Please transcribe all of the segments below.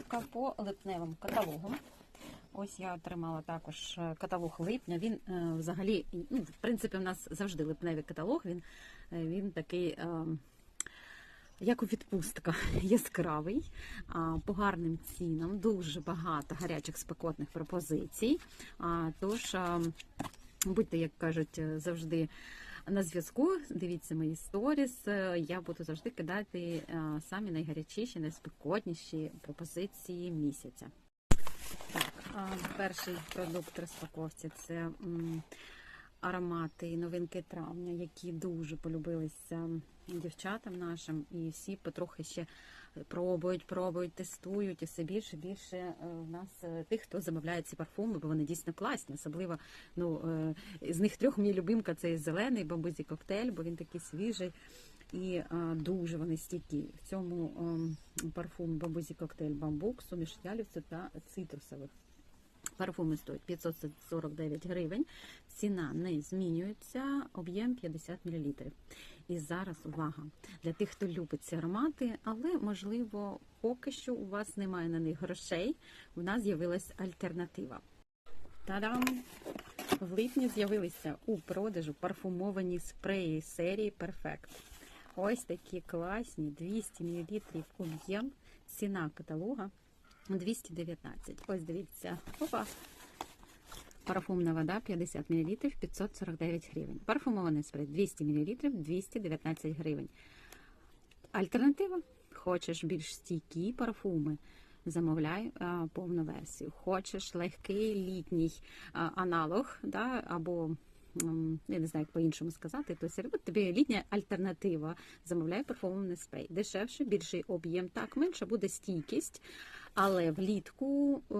доставка по липневому каталогу. Ось я отримала також е, каталог липня. Він е, взагалі, ну, в принципі, у нас завжди липневий каталог. Він, е, він такий. Як у відпустка, яскравий, по гарним цінам, дуже багато гарячих спекотних пропозицій. Тож будьте, як кажуть, завжди на зв'язку. Дивіться мої сторіс. Е, Я буду завжди кидати е, самі найгарячіші, найспекотніші пропозиції місяця. Так, перший продукт розпаковці це аромати і новинки травня, які дуже полюбилися дівчатам нашим, і всі потрохи ще пробують, пробують, тестують, і все більше більше е, в нас е, тих, хто замовляє ці парфуми, бо вони дійсно класні. Особливо ну, е, з них трьох мій любимка це зелений бамбузі коктейль, бо він такий свіжий. І а, дуже вони стійкі. В цьому а, парфум бамбузі коктейль бамбук, суміш ялівцю та цитрусових. Парфуми стоять 549 гривень, ціна не змінюється, об'єм 50 мл. І зараз увага для тих, хто любить ці аромати, але можливо поки що у вас немає на них грошей. У нас з'явилась альтернатива. Та-дам! В липні з'явилися у продажу парфумовані спреї серії Perfect. Ось такі класні 200 мл об'єм, ціна каталога 219. Ось дивіться. Опа. Парфумна вода 50 мл 549 гривень. Парфумований спрей 200 мл 219 гривень. Альтернатива. Хочеш більш стійкі парфуми. Замовляй а, повну версію. Хочеш легкий літній а, аналог, да, або я не знаю, як по-іншому сказати, то все тобі літня альтернатива. Замовляй парфумований спрей. Дешевше, більший об'єм, так менше буде стійкість. Але влітку е,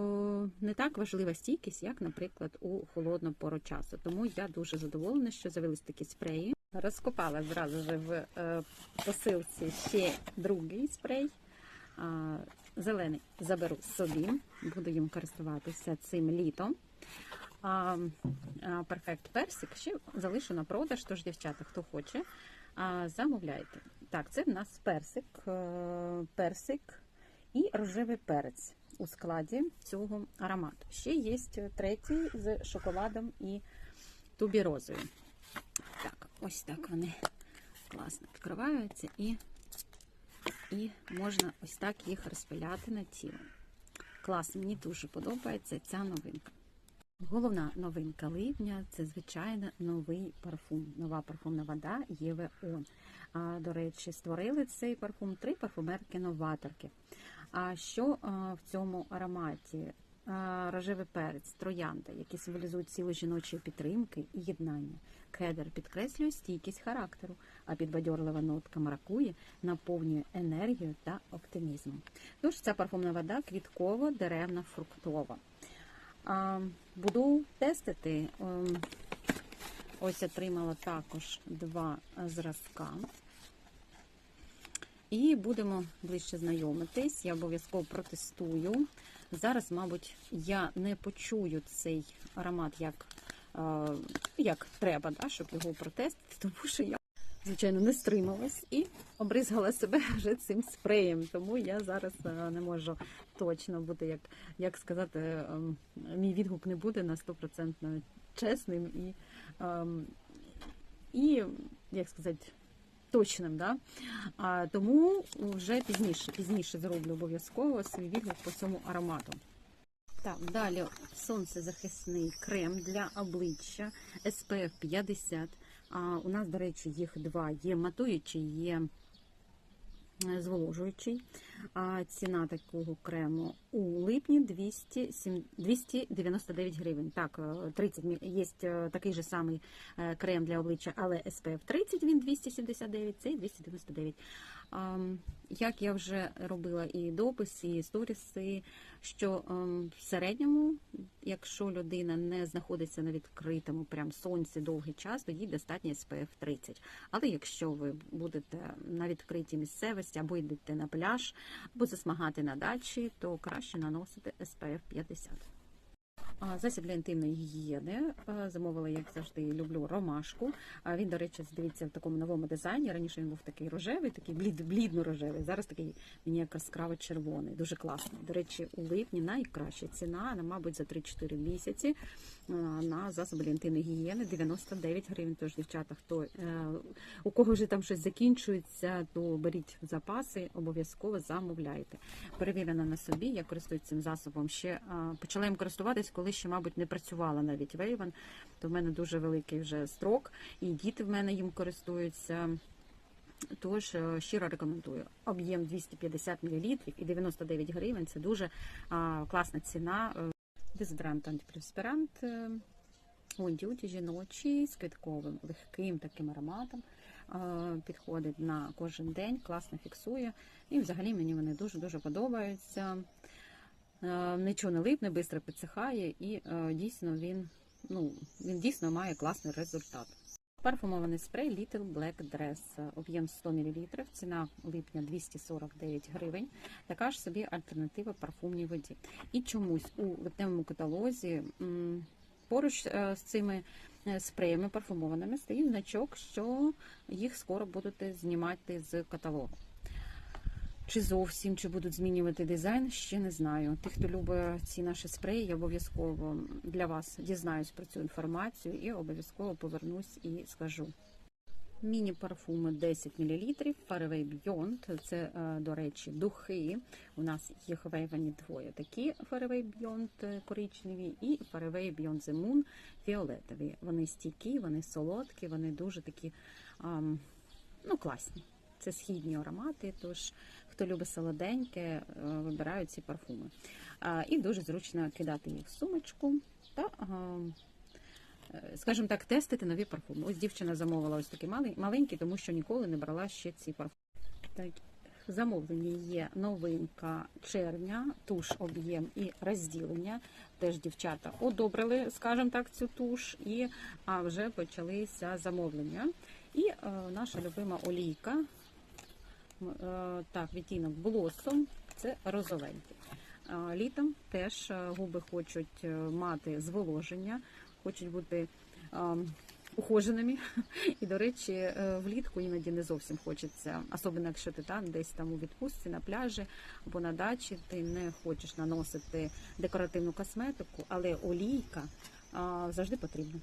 не так важлива стійкість, як, наприклад, у холодну пору часу. Тому я дуже задоволена, що з'явились такі спреї. Розкопала зразу ж в е, посилці ще другий спрей. Зелений заберу собі, буду їм користуватися цим літом. А, Перфект персик ще залишу на продаж, тож, дівчата, хто хоче, замовляйте. Так, це в нас персик, е, персик і рожевий перець у складі цього аромату. Ще є третій з шоколадом і тубірозою. Так, ось так вони класно відкриваються і, і можна ось так їх розпиляти на тіло. Клас, мені дуже подобається ця новинка. Головна новинка липня це, звичайно, новий парфум. Нова парфумна вода Єве Он. А, До речі, створили цей парфум три парфумерки-новаторки. А що а, в цьому ароматі? А, Рожевий перець, троянда, які символізують силу жіночої підтримки і єднання. Кедр підкреслює стійкість характеру, а підбадьорлива нотка маракує наповнює енергію та оптимізмом. Тож ця парфумна вода квіткова, деревна, фруктова. Буду тестити. Ем, Ось отримала також два зразка. І будемо ближче знайомитись. Я обов'язково протестую. Зараз, мабуть, я не почую цей аромат як е, як треба, да, щоб його протестити, тому що я, звичайно, не стрималась і обризгала себе вже цим спреєм. Тому я зараз е, не можу точно бути, як як сказати, е, мій відгук не буде на 100% чесним і, ем, і як сказати, точним. Да? А, Тому вже пізніше пізніше зроблю обов'язково свій відгук по цьому аромату. Так, далі сонцезахисний крем для обличчя SPF 50. А, У нас, до речі, їх два. Є матуючий, є е, зволожуючий. А ціна такого крему у липні 200, 299 гривень. Так, 30 є такий же самий е, крем для обличчя, але SPF 30, він 279, цей 299. Як я вже робила і дописи, і сторіси, що в середньому, якщо людина не знаходиться на відкритому прям сонці довгий час, то їй достатньо SPF 30. Але якщо ви будете на відкритій місцевості або йдете на пляж, або засмагати на дачі, то краще наносити SPF 50. Засіб для інтимної гігієни. Е, Замовила, як завжди, люблю ромашку. Він, до речі, дивіться в такому новому дизайні. Раніше він був такий рожевий, такий блід, блідно-рожевий. Зараз такий він як яскраво червоний. Дуже класний. До речі, у липні найкраща ціна, на, мабуть, за 3-4 місяці е, на засоби для інтимної гігієни 99 гривень. Тож, дівчата, хто е, у кого вже там щось закінчується, то беріть запаси, обов'язково замовляйте. Перевірена на собі, я користуюсь цим засобом. Ще почала їм користуватись, коли ще, мабуть, не працювала навіть Вейвен. То в мене дуже великий вже строк, і діти в мене їм користуються. Тож е, щиро рекомендую. Об'єм 250 мл і 99 гривень. Це дуже а, класна ціна. Е, Дезодорант антиперспірант е, жіночий з квітковим легким таким ароматом. Підходить на кожен день, класно фіксує. І взагалі мені вони дуже-дуже подобаються. Е, Нічого не липне, швидко підсихає, і е, дійсно він, ну, він дійсно має класний результат. Парфумований спрей Little Black Dress, об'єм 100 мл, ціна липня 249 гривень. Така ж собі альтернатива парфумній воді. І чомусь у липневому каталозі поруч е, з цими спреями парфумованими стоїть значок, що їх скоро будуть знімати з каталогу. Чи зовсім, чи будуть змінювати дизайн, ще не знаю. Тих, хто любить ці наші спреї, я обов'язково для вас дізнаюсь про цю інформацію і обов'язково повернусь і скажу. Міні-парфуми 10 мл, Fairway Beyond, це, е, до речі, духи. У нас їх вейвані двоє. Такі Fairway Beyond е, коричневі і Fairway Beyond the Moon фіолетові. Вони стійкі, вони солодкі, вони дуже такі ну, класні. Це східні аромати, тож хто любить солоденьке, е, вибирають ці парфуми. І дуже зручно кидати їх в сумочку та, е, скажімо так, тестити нові парфуми. Ось дівчина замовила ось такі маленькі, тому що ніколи не брала ще ці парфуми. Так, в замовленні є новинка червня, туш, об'єм і розділення. Теж дівчата одобрили, скажімо так, цю туш, і а вже почалися замовлення. І е, наша любима олійка. Е, так, відтінок Blossom, це розовенький. Літом теж е, губи хочуть е, мати зволоження, хочуть бути е, ухоженими. І, до речі, влітку іноді не зовсім хочеться, особливо якщо ти там десь там у відпустці на пляжі або на дачі, ти не хочеш наносити декоративну косметику, але олійка завжди потрібна.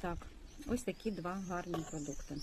Так, ось такі два гарні продукти.